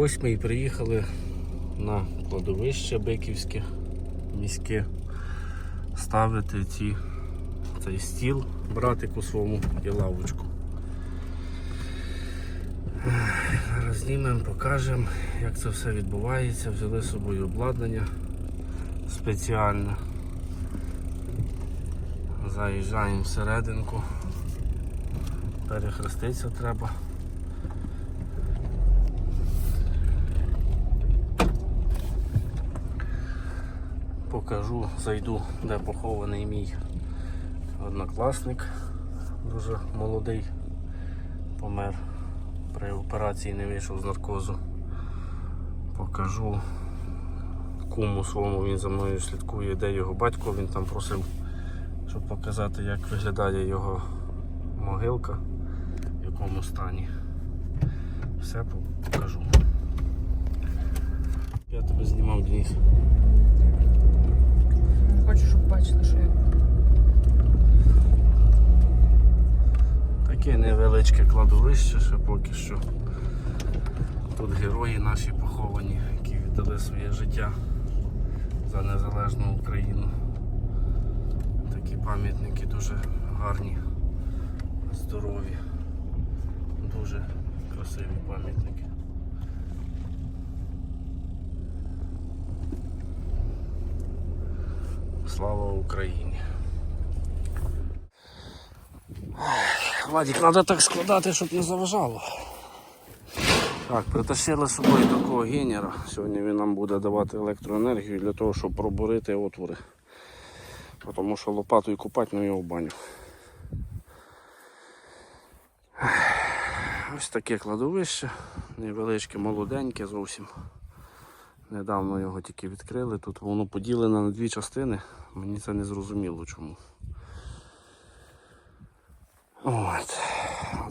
Ось ми і приїхали на кладовище Биківське міське ставити ці, цей стіл братику своєму і лавочку. Ех, Зараз знімемо, покажемо, як це все відбувається. Взяли з собою обладнання спеціальне. Заїжджаємо всерединку. Перехреститися треба. Покажу, зайду, де похований мій однокласник, дуже молодий, помер. При операції не вийшов з наркозу. Покажу куму своєму, він за мною слідкує, де його батько, він там просив, щоб показати, як виглядає його могилка, в якому стані. Все покажу. Я тебе знімав, Денис. Бачили, що я. Таке невеличке кладовище ще поки що. Тут герої наші поховані, які віддали своє життя за незалежну Україну. Такі пам'ятники дуже гарні, здорові, дуже красиві пам'ятники. Слава Україні! Владик, треба так складати, щоб не заважало. Так, притащили з собою такого генера. Сьогодні він нам буде давати електроенергію для того, щоб пробурити отвори. Тому що лопатою купати ну його баню. Ось таке кладовище, невеличке, молоденьке зовсім. Недавно його тільки відкрили. Тут воно поділене на дві частини. Мені це не зрозуміло чому. От.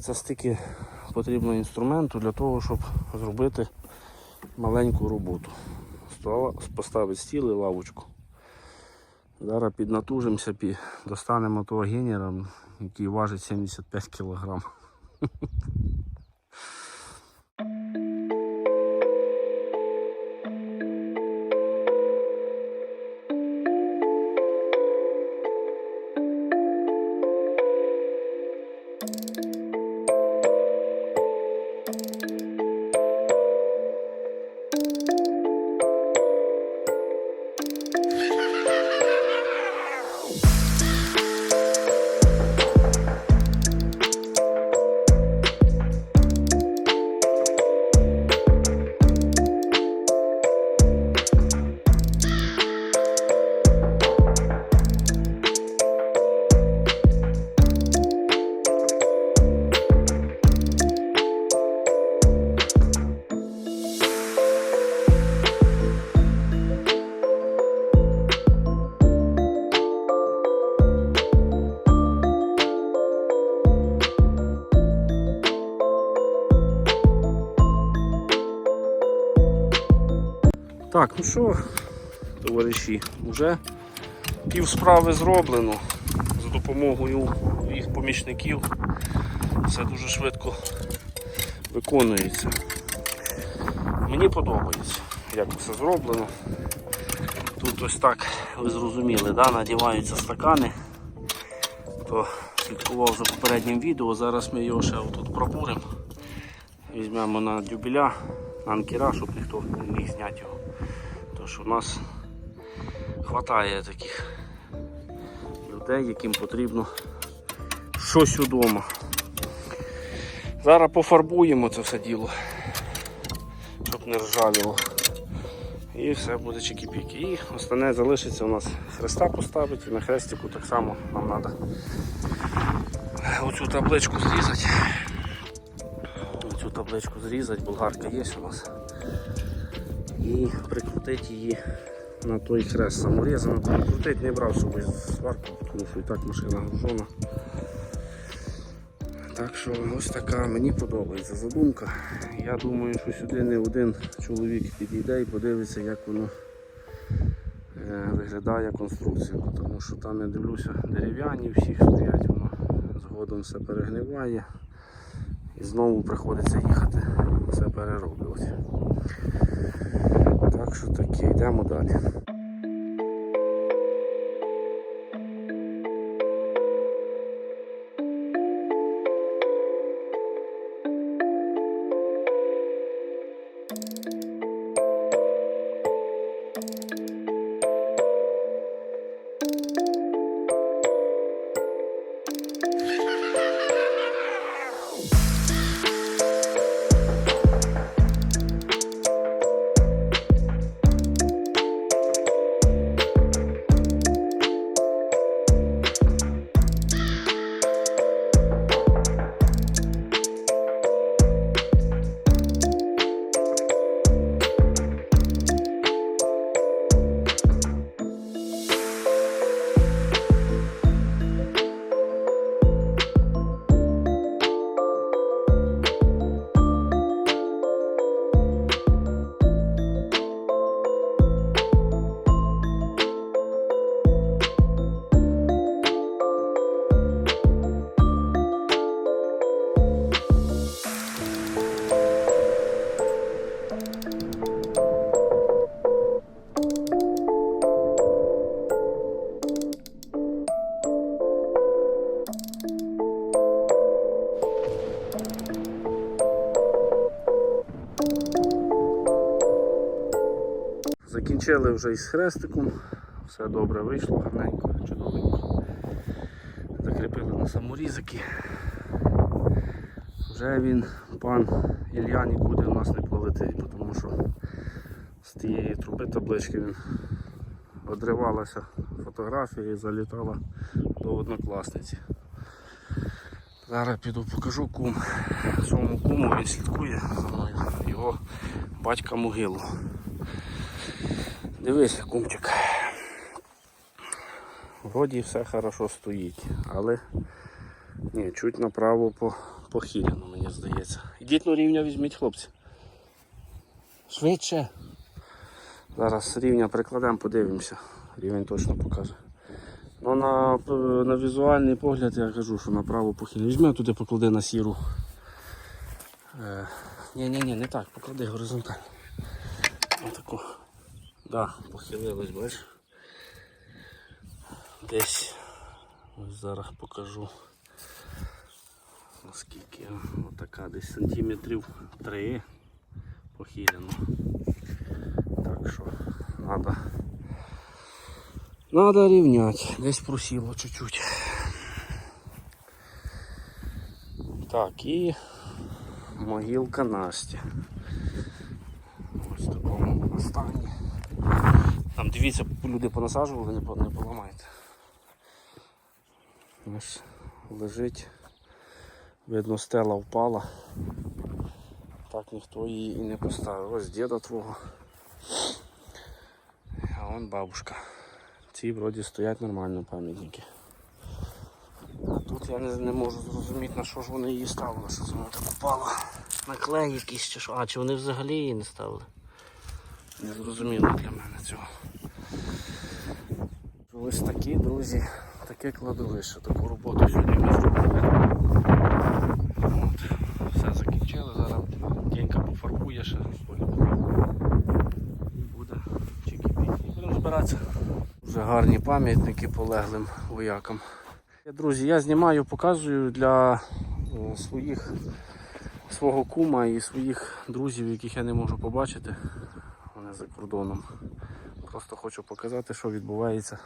Це стільки потрібно інструменту для того, щоб зробити маленьку роботу. Поставити стіл і лавочку. Зараз піднатужимося, пі- достанемо того генера, який важить 75 кг. Так, ну що, товариші, вже пів справи зроблено за допомогою їх помічників. Все дуже швидко виконується. Мені подобається, як все зроблено. Тут ось так, ви зрозуміли, да? надіваються стакани. Хто слідкував за попереднім відео, зараз ми його ще отут пробуримо. Візьмемо на дюбеля, на анкера, щоб ніхто не міг зняти його. Тож у нас вистачає таких людей, яким потрібно щось удома. Зараз пофарбуємо це все діло, щоб не ржавіло. І все буде чики-піки. І остане залишиться у нас хреста поставити. На хрестику так само нам треба оцю табличку зрізати. Табличку зрізати, болгарка є у нас. І прикрутити її на той хрест саморізом. Прикрутити не брав з собою сварку, тому що і так машина гружена. Так що ось така мені подобається задумка. Я думаю, що сюди не один чоловік підійде і подивиться, як воно е, виглядає конструкція. Тому що там я дивлюся, дерев'яні всі стоять, воно згодом все перегниває І знову приходиться їхати все перероблювати. Так що таке, йдемо далі. Закінчили вже із хрестиком, все добре вийшло, гарненько, чудовенько. Закріпили на саморізики. Вже він, пан Ілля, нікуди у нас не полетить, тому що з тієї труби таблички він одривалася фотографія і залітала до однокласниці. Зараз піду покажу кум. Своєму куму він слідкує за мною. Його батька могилу. Дивись, кумчик. Вроді все хорошо стоїть, але ні, чуть направо по, похилено, мені здається. Ідіть на рівня візьміть, хлопці. Швидше. Зараз рівня прикладемо, подивимося. Рівень точно покаже. Ну на, на візуальний погляд я кажу, що направо похилено. Візьми туди поклади на сіру. Е, ні, ні, ні, не так, поклади горизонтально. Отаку. Да, похилилось, бачиш. Десь ось зараз покажу наскільки отака десь сантиметрів 3 похилено. Так що треба Надо рівняти. Десь просіло чуть-чуть. Так, і могилка Насті. Ось в такому стані. Там дивіться, люди понасаджували, не, по- не поламайте. Ось лежить. Видно, стела впала. Так ніхто її і не поставив. Ось діда твого. А вон бабушка. Ці вроді стоять нормально пам'ятники. А тут я не, не можу зрозуміти на що ж вони її ставили, що воно так впало. На клей якийсь чи що. А, чи вони взагалі її не ставили? Не зрозуміло для мене цього. Ось такі, друзі, таке кладовище, таку роботу сьогодні ми зробили. От, все закінчили, зараз Денька пофарбує ще. І буде чики-піки. Будемо збиратися. Вже гарні пам'ятники полеглим воякам. Друзі, я знімаю, показую для е, своїх свого кума і своїх друзів, яких я не можу побачити. Вони за кордоном. Просто хочу показати, що відбувається,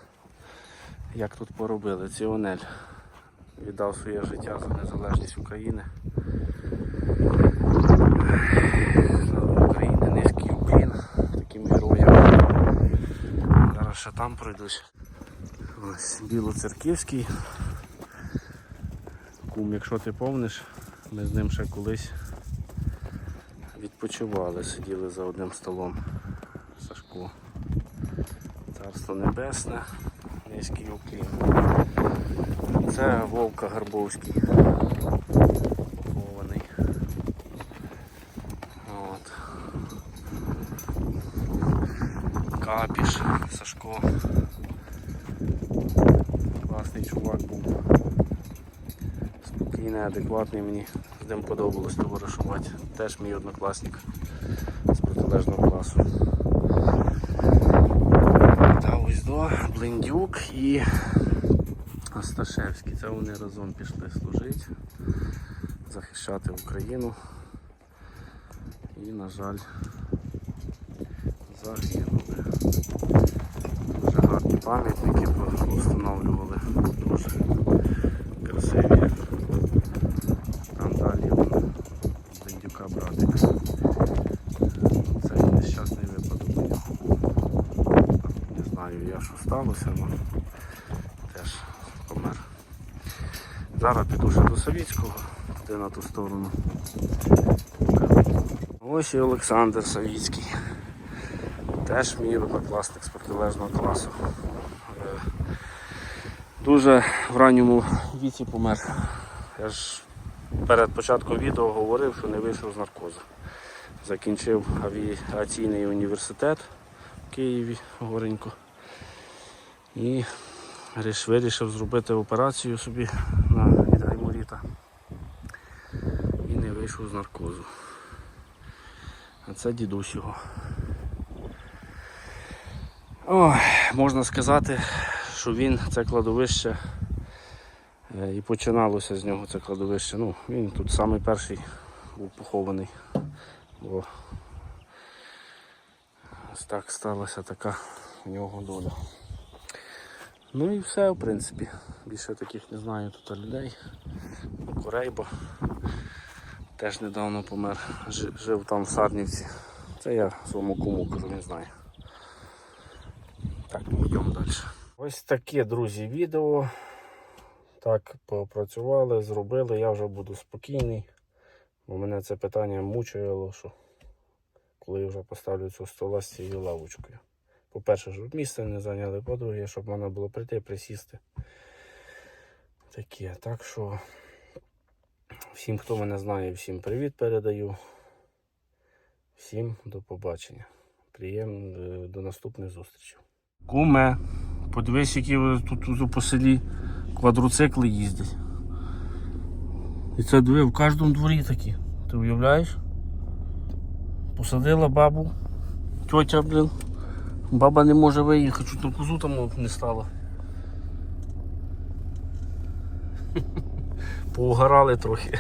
як тут поробили. Ціонель віддав своє життя за незалежність України. України низький уклін таким героям. Зараз ще там пройдусь. Ось Білоцерківський. Кум, якщо ти помниш, ми з ним ще колись відпочивали, сиділи за одним столом. Сашко. Царство Небесне, низький уклін. Це Вовка Гарбовський. Похований. Капіш, Сашко. Класний чувак був. Спокійний, адекватний мені. З ним подобалось товаришувати. Теж мій однокласник з протилежного класу. Та ось до Блиндюк і Осташевський. Це вони разом пішли служити, захищати Україну. І, на жаль, загинули. Дуже гарні пам'ятники встановлювали. Дуже красиві. Там далі вон, Бендюка братик. Це нещасний випадок у нього. Не знаю я, що сталося, але теж помер. Зараз піду ще до Савіцького, де на ту сторону. Ось і Олександр Савіцький. Теж мій однокласник з протилежного класу. Е, Дуже в ранньому віці помер. Я ж перед початком відео говорив, що не вийшов з наркозу. Закінчив авіаційний університет в Києві горенько. І ріш- вирішив зробити операцію собі на від. І не вийшов з наркозу. А це дідусь його. Можна сказати, що він це кладовище е, і починалося з нього це кладовище. Ну, він тут самий перший був похований. Бо так сталася така в нього доля. Ну і все, в принципі. Більше таких не знаю тут людей. Ну, теж недавно помер. Жи- Жив там в Сарнівці. Це я своєму куму кажу, не знаю. Так, йдемо далі. Ось таке, друзі, відео. Так, попрацювали, зробили, я вже буду спокійний. Бо мене це питання мучило, що коли я вже поставлю цю стола з цією лавочкою. По-перше, щоб місце не зайняли, по-друге, щоб можна було прийти, присісти. Таке. Так що всім, хто мене знає, всім привіт передаю. Всім до побачення. Приємно е, до наступних зустрічей. Куме, подивись, які тут по селі квадроцикли їздять. І це диви, в кожному дворі такі. Ти уявляєш? Посадила бабу, тьотя, блін. Баба не може виїхати, чуть на козу там не стало. Поугарали трохи.